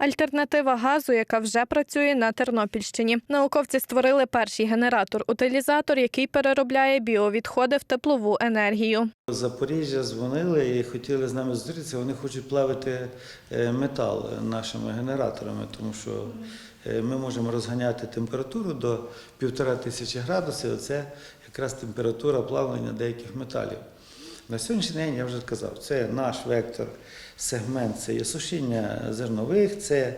Альтернатива газу, яка вже працює на Тернопільщині. Науковці створили перший генератор-утилізатор, який переробляє біовідходи в теплову енергію. Запоріжжя дзвонили і хотіли з нами зустрітися. Вони хочуть плавити е, метал нашими генераторами, тому що е, ми можемо розганяти температуру до півтора тисячі градусів. Це якраз температура плавлення деяких металів. На сьогоднішній день я вже казав, це наш вектор, сегмент, це є сушіння зернових, це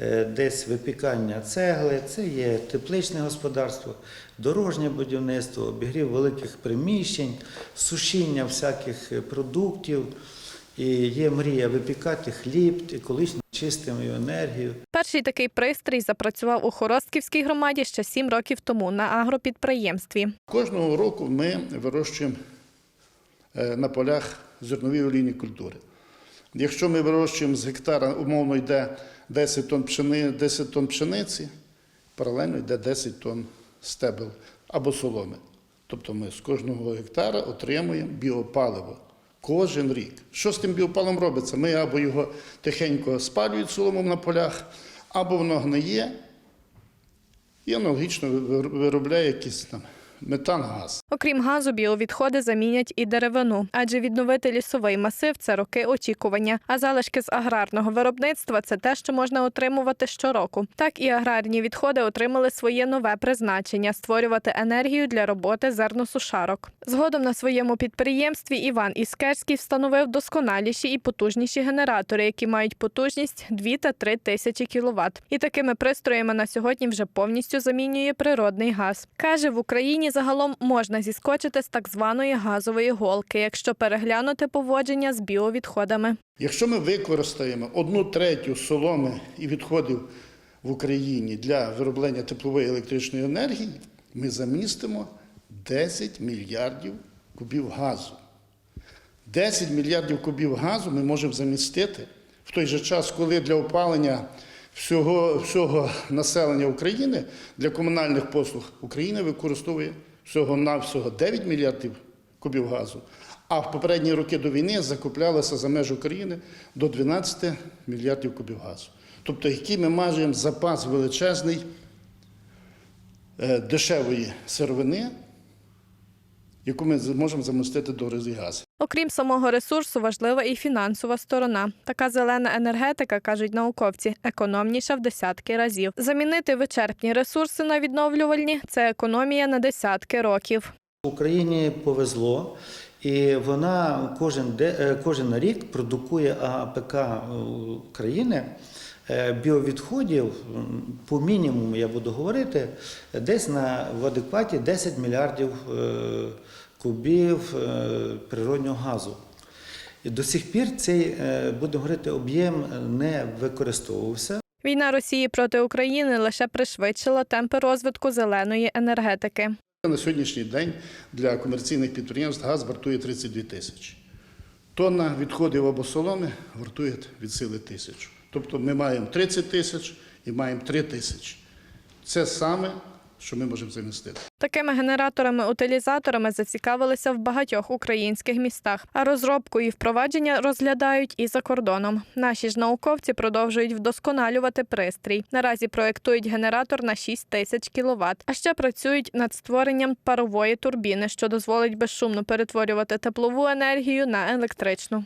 е, десь випікання цегли, це є тепличне господарство, дорожнє будівництво, обігрів великих приміщень, сушіння всяких е, продуктів. І є мрія випікати хліб, екологічно чистою енергію. Перший такий пристрій запрацював у Хоростківській громаді ще сім років тому на агропідприємстві. Кожного року ми вирощуємо на полях зернові олійні культури. Якщо ми вирощуємо з гектара, умовно йде 10 тонн, пшени, 10 тонн пшениці, паралельно йде 10 тонн стебел або соломи. Тобто ми з кожного гектара отримуємо біопаливо кожен рік. Що з тим біопаливом робиться? Ми або його тихенько спалюють соломом на полях, або воно гниє і аналогічно виробляє якийсь там метан, газ. Окрім газу, біовідходи замінять і деревину, адже відновити лісовий масив це роки очікування. А залишки з аграрного виробництва це те, що можна отримувати щороку. Так і аграрні відходи отримали своє нове призначення створювати енергію для роботи зерносушарок. Згодом на своєму підприємстві Іван Іскерський встановив досконаліші і потужніші генератори, які мають потужність 2 та 3 тисячі кіловат. І такими пристроями на сьогодні вже повністю замінює природний газ. Каже, в Україні загалом можна зіскочити з так званої газової голки, якщо переглянути поводження з біовідходами. Якщо ми використаємо одну третю соломи і відходів в Україні для вироблення теплової електричної енергії, ми замістимо 10 мільярдів кубів газу. 10 мільярдів кубів газу ми можемо замістити в той же час, коли для опалення всього, всього населення України для комунальних послуг України використовує всього-навсього 9 мільярдів кубів газу. А в попередні роки до війни закуплялося за межі України до 12 мільярдів кубів газу. Тобто, який ми маємо запас величезний е, дешевої сировини, яку ми зможемо замістити до рази газ. Окрім самого ресурсу, важлива і фінансова сторона. Така зелена енергетика, кажуть науковці, економніша в десятки разів. Замінити вичерпні ресурси на відновлювальні це економія на десятки років. Україні повезло, і вона кожен, е, кожен рік продукує АПК України е, біовідходів по мінімуму, я буду говорити, десь на в адекваті 10 мільярдів е, кубів е, природнього газу. І до сих пір цей, е, будемо говорити, об'єм не використовувався. Війна Росії проти України лише пришвидшила темпи розвитку зеленої енергетики. На сьогоднішній день для комерційних підприємств газ вартує 32 тисячі. Тонна відходів або соломи вартує від сили тисячу. Тобто ми маємо 30 тисяч і маємо 3 тисячі. Це саме, що ми можемо замістити. Такими генераторами-утилізаторами зацікавилися в багатьох українських містах, а розробку і впровадження розглядають і за кордоном. Наші ж науковці продовжують вдосконалювати пристрій. Наразі проєктують генератор на 6 тисяч кіловат, а ще працюють над створенням парової турбіни, що дозволить безшумно перетворювати теплову енергію на електричну.